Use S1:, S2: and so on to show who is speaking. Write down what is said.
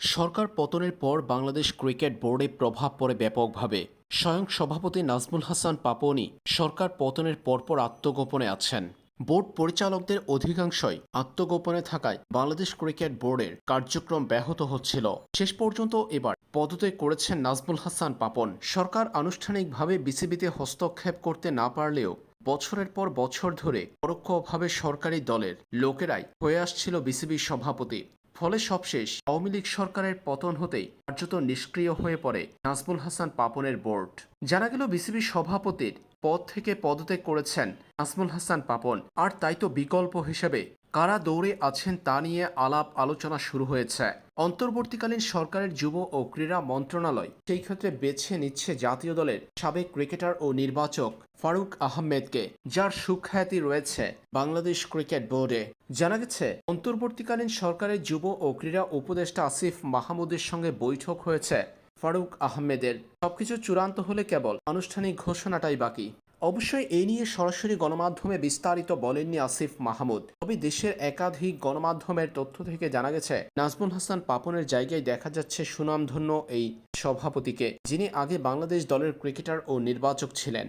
S1: সরকার পতনের পর বাংলাদেশ ক্রিকেট বোর্ডে প্রভাব পড়ে ব্যাপকভাবে। স্বয়ং সভাপতি নাজমুল হাসান পাপনি সরকার পতনের পরপর আত্মগোপনে আছেন। বোর্ড পরিচালকদের অধিকাংশই আত্মগোপনে থাকায় বাংলাদেশ ক্রিকেট বোর্ডের কার্যক্রম ব্যাহত হচ্ছিল। শেষ পর্যন্ত এবার পদত্যাগ করেছেন নাজমুল হাসান পাপন। সরকার আনুষ্ঠানিকভাবে বিসিবিতে হস্তক্ষেপ করতে না পারলেও বছরের পর বছর ধরে পরোক্ষভাবে সরকারি দলের লোকেরাই হয়ে আসছিল বিসিবির সভাপতি। ফলে সবশেষ আওয়ামী লীগ সরকারের পতন হতেই কার্যত নিষ্ক্রিয় হয়ে পড়ে নাজমুল হাসান পাপনের বোর্ড। জানা গেল বিসিবি সভাপতির পদ থেকে পদত্যাগ করেছেন নাজমুল হাসান পাপন, আর তাই তো বিকল্প হিসেবে কারা দৌড়ে আছেন তা নিয়ে আলাপ আলোচনা শুরু হয়েছে। অন্তর্বর্তীকালীন সরকারের যুব ও ক্রীড়া মন্ত্রণালয় সেই ক্ষেত্রে বেছে নিচ্ছে জাতীয় দলের সাবেক ক্রিকেটার ও নির্বাচক ফারুক আহমেদকে, যার সুখ্যাতি রয়েছে বাংলাদেশ ক্রিকেট বোর্ডে। জানা গেছে, অন্তর্বর্তীকালীন সরকারের যুব ও ক্রীড়া উপদেষ্টা আসিফ মাহমুদের সঙ্গে বৈঠক হয়েছে ফারুক আহমেদের। সবকিছু চূড়ান্ত হলে কেবল আনুষ্ঠানিক ঘোষণাটাই বাকি। অবশ্যই এ নিয়ে সরাসরি গণমাধ্যমে বিস্তারিত বলেননি আসিফ মাহমুদ। তবে দেশের একাধিক গণমাধ্যমের তথ্য থেকে জানা গেছে, নাজমুল হাসান পাপনের জায়গায় দেখা যাচ্ছে সুনামধন্য এই সভাপতিকে, যিনি আগে বাংলাদেশ দলের ক্রিকেটার ও নির্বাচক ছিলেন।